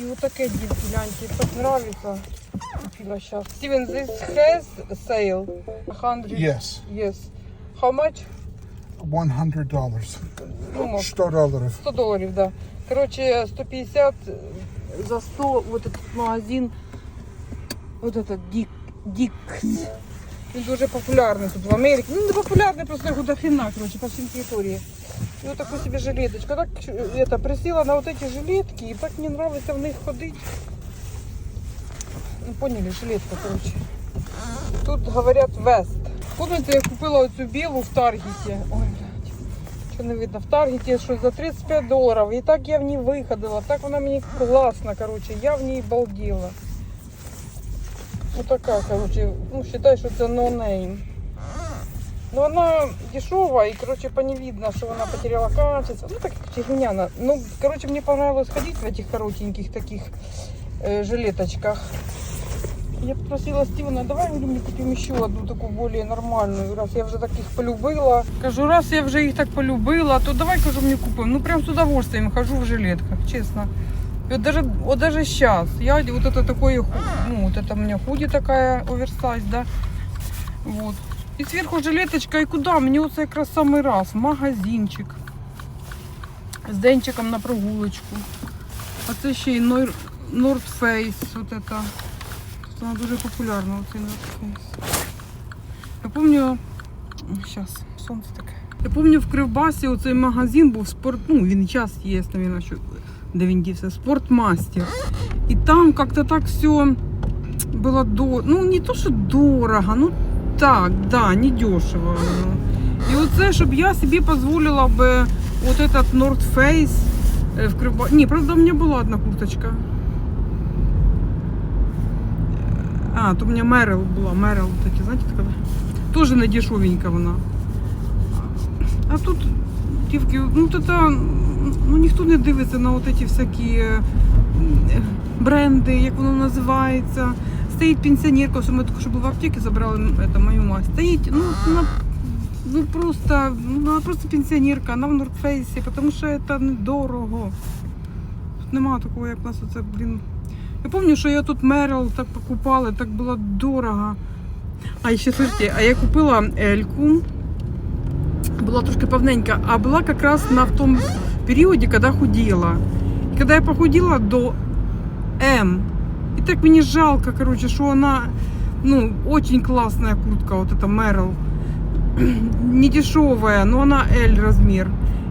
И вот такие дивки, гляньте, так нравится. Купила сейчас. Steven, this has sale. 100. Yes, Yes. How much? $100. Ну, может, 100 долларов. 100 долларов, да. Короче, 150 за 100 вот этот магазин, вот этот Дик, Дикс. Він дуже популярний тут в Америці. Ну, не популярний, просто його до хрена, короче, по всій території. И вот такую себе жилеточку. Так, э, это, присела на вот эти жилетки, и так мне нравится в них ходить. Ну, поняли, жилетка, короче. Тут говорят вест. Помните, я купила оцю білу в Таргеті. Ой, блядь. Що не видно, в Таргеті щось за 35 доларів. І так я в ній виходила, так вона мені класна, короче, я в ній балділа. Отака, короче, ну, считай, що це no name. Ну, вона дешева, и, короче, по ней видно, что она потеряла качество. Ну, так фигня. Ну, короче, мне понравилось ходить в этих коротеньких таких э, жилеточках. Я попросила Стивена, давай говорю, мне купим еще одну такую более нормальную, раз я вже таких полюбила. Кажу, раз я вже їх так полюбила, то давай, кажу, мне купим. Ну, прям с удовольствием хожу в жилетках, честно. И вот даже, вот даже сейчас, я вот это такое, ху- ну, вот это у меня худи такая, оверсайз, да, вот. И сверху жилеточка, и куда? Мені оце якраз самий раз, магазинчик. З денчиком на прогулочку. А це ще й North Face, вот это. Вона дуже популярна, оцей North Face. Я пам'ятаю, зараз, сонце таке. Я пам'ятаю, в Кривбасі оцей магазин був спорт, ну він час є, навіть, що, де він дівся, спортмастер. І там как-то так все было до... Ну, не то, що дорого, ну так, да, не дешево. І оце, щоб я собі дозволила би вот этот North Face е, в Кривбасі. Ні, правда, у мене була одна курточка. А, то у меня Мерил була, Мерил такі, знаєте, така. Тоже не дешевенька вона. А тут, дівки, ну то та, ну ніхто не дивиться на от ці всякі бренди, як воно називається. Стоїть пенсіонерка, ось ми що були в аптеці, забрали это, мою мать. Стоїть, ну, вона, ну просто, ну, вона просто пенсіонерка, вона в Нордфейсі, тому що це недорого. Тут нема такого, як у нас оце, блін. Я пам'ятаю, що я тут Мерил так покупала, так було дорого. А ще слушайте, а я купила Ельку. Була трошки повненька, а була якраз на в тому періоді, коли худіла. І коли я похуділа до М. І так мені жалко, короче, що вона, ну, очень классная куртка, вот эта Мерил. Не дешевая, но она L размер.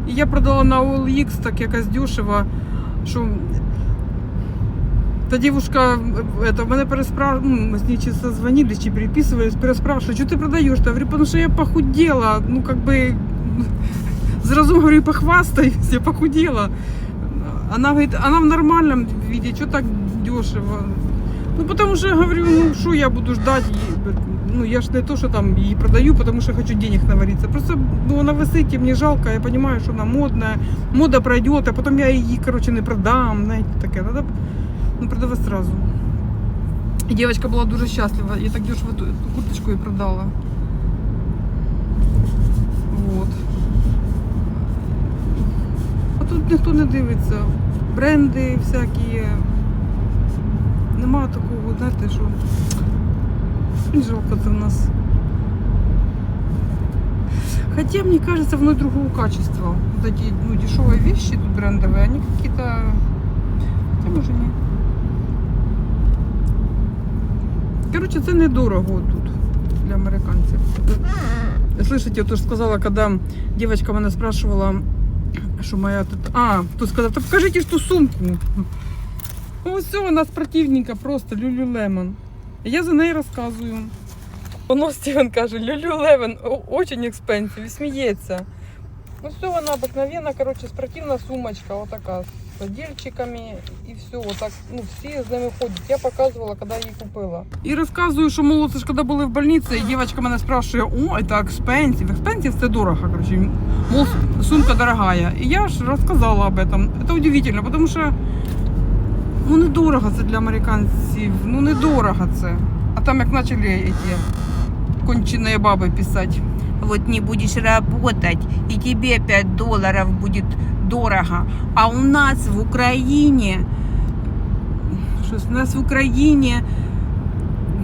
І я продала на OLX так якось дешево, що та девушка, э, это, мене переспрашивала, ну, мы с ней чисто звонили, чи переписывались, переспрашивают, что ты продаешь? Я говорю, потому что я похудела, ну, как бы, сразу говорю, похвастаюсь, я похудела. Она говорит, она в нормальном виде, что так дешево? Ну, потому что, я говорю, ну, что я буду ждать, ну, я ж не то, что там її продаю, потому что хочу денег навариться. Просто, ну, вона висить, і мені жалко, я понимаю, що вона модная, мода пройдет, а потом я її, короче, не продам, знаєте, таке. Надо ну, продавати сразу. І дівчинка була дуже щаслива. Я так дешево ту, ту курточку і продала. Вот. А тут ніхто не дивиться. Бренди всякі. Нема такого, знаєте, що. Блін, Жалко це в нас. Хотя, мне кажется, воно другого качества. Вот эти ну, дешевые вещи тут брендовые, они какие-то... Хотя, може, ні. Короче, це недорого тут для американців. Слышите, я тоже сказала, когда девочка мене спрашивала, що моя тут... А, тут сказав, та покажите ж ту сумку. Ось все, вона спортивненька, просто Lululemon. Я за неї розказую. Воно Стівен каже, Lululemon, о- очень expensive, і сміється. Ну все, вона обыкновенна, короче, спортивна сумочка, вот така, з дільчиками і все, вот так, ну всі з ними ходять. Я показувала, коли її купила. І розказую, що мол, це ж коли були в больниці, і дівчинка мене спрашує, о, це expensive. Expensive це дорого, короче, мол, сумка дорогая. І я ж розказала об этом. Это удивительно, потому що ну недорого це для американців, ну недорого це. А там як почали эти конченые бабы писать. вот не будешь работать, и тебе 5 долларов будет дорого. А у нас в Украине Щось у нас в Україні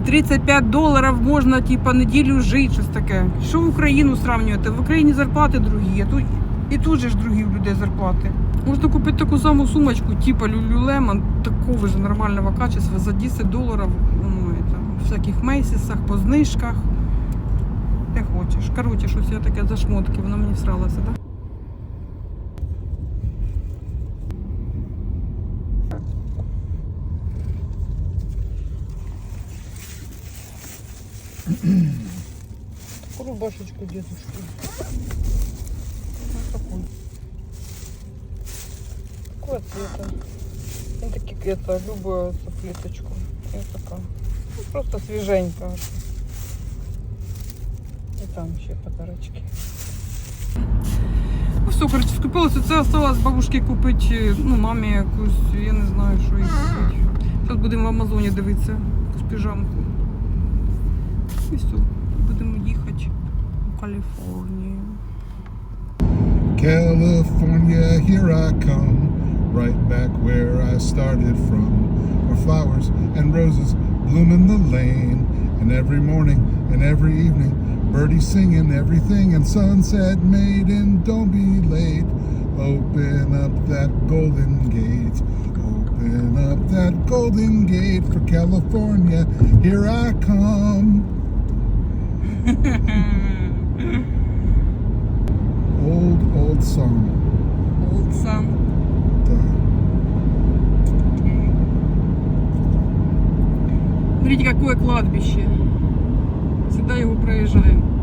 35 доларів можна, типа, неділю жити, щось таке. Що в Україну сравнювати? В Україні зарплати другі, а тут і тут же ж другі в людей зарплати. Можна купити таку саму сумочку, типа Lululemon, такого ж нормального качества за 10 доларів ну, это, в всяких мейсисах, по знижках. Де хочеш. Короче, щось я таке за шмотки, воно мені всралося, так? Да? Рубашечку дедушки. Такой. Такого цвета. Он таки это, любую эту плиточку. И такая. Ну, просто свеженькая. И там еще подарочки. Ну все, короче, скупилося. Це осталось бабушці купити, ну, мамі якусь, я не знаю, що їй купити. Зараз будемо в Амазоні дивитися якусь піжамку. І все, будемо їхати у Каліфорнію. California, here I come, right back where I started from, where flowers and roses bloom in the lane, and every morning and every evening, birdies singing everything, and sunset made, and don't be late. Open up that golden gate, open up that golden gate for California, here I come. Old, old song. Олдсан. Да. Смотрите, какое кладбище. Всегда его проезжаем.